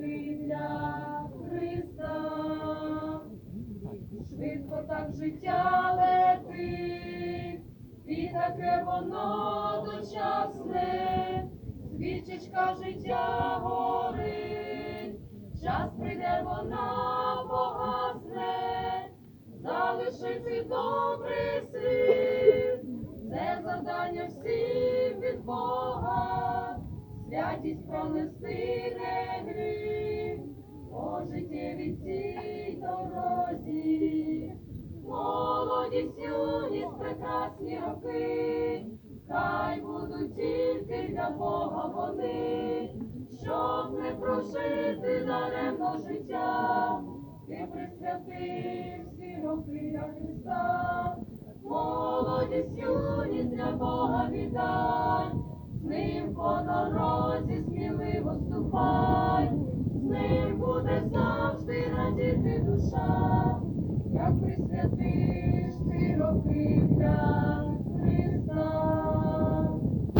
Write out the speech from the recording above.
для Христа. Швидко так життя летить, і таке воно дочасне, свічечка життя горить, час прийде вона погасне, залишиться добрий слід, це завдання всім від Бога, святість пронести не гріх, по життєвій цій дорозі, молодість, юність, прекрасні роки, хай будуть тільки для Бога вони, щоб не прожити даремно життя, ти присвятив всі роки для Христа, молодість, юність для Бога віддай, з ним по дорозі сміливо з ним буде завжди радіти душа, як для